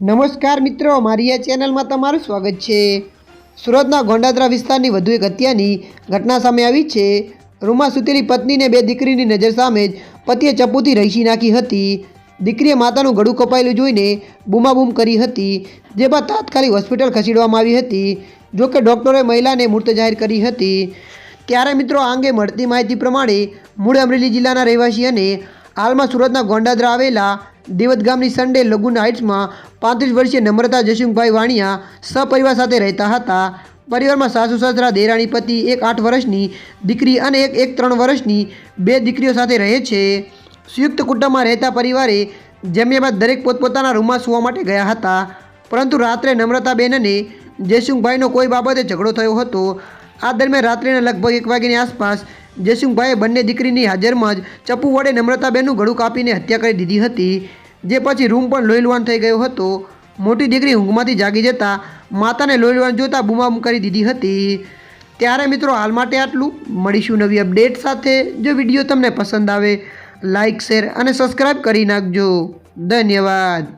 નમસ્કાર મિત્રો, મારી આ ચેનલમાં તમારું સ્વાગત છે. સુરતના ગોંડાદરા વિસ્તારની વધુ એક હત્યાની ઘટના સામે આવી છે. રૂમમાં સૂતેલી પત્નીને બે દીકરીની નજર સામે જ પતિએ ચપ્પુથી રહીશી નાખી હતી. દીકરીએ માતાનું ગળું કપાયેલું જોઈને બૂમાબૂમ કરી હતી, જે બાદ તાત્કાલિક હોસ્પિટલ ખસેડવામાં આવી હતી જોકે ડૉક્ટરે મહિલાને મૃત જાહેર કરી હતી. ત્યારે મિત્રો, આ અંગે મળતી માહિતી પ્રમાણે મૂળ અમરેલી જિલ્લાના રહેવાસી અને હાલમાં સુરતના ગોંડાદરા આવેલા દેવત ગામની સન્ડે લગુન હાઇટ્સમાં પાંત્રીસ વર્ષીય નમ્રતા જશુભાઈ વાણિયા સપરિવાર સાથે રહેતા હતા. પરિવારમાં સાસુ, સસરા, દેરાણી પતિ, એક આઠ વર્ષની દીકરી અને એક એક ત્રણ વર્ષની બે દીકરીઓ સાથે રહે છે. સંયુક્ત કુટુંબમાં રહેતા પરિવારે જમ્યા બાદ દરેક પોતપોતાના રૂમમાં સુવા માટે ગયા હતા. પરંતુ રાત્રે નમ્રતાબેન અને જયસિંહભાઈનો કોઈ બાબતે ઝઘડો થયો હતો. આ દરમિયાન રાત્રિના લગભગ એક વાગ્યાની આસપાસ જયસિંહભાઈએ બંને દીકરીની હાજરમાં જ ચપ્પુ વડે નમ્રતાબેનનું ગળું કાપીને હત્યા કરી દીધી હતી, જે પછી રૂમ પણ લોહીલવાન થઈ ગયો હતો. મોટી દીકરી ઊંઘમાંથી જાગી જતા માતાને લોહીલવાન જોતા બૂમાબૂમ કરી દીધી હતી. ત્યારે મિત્રો હાલ માટે આટલું. મળીશું નવી અપડેટ સાથે. જો વીડિયો તમને પસંદ આવે લાઇક શેર અને સબસ્ક્રાઈબ કરી નાખજો. ધન્યવાદ.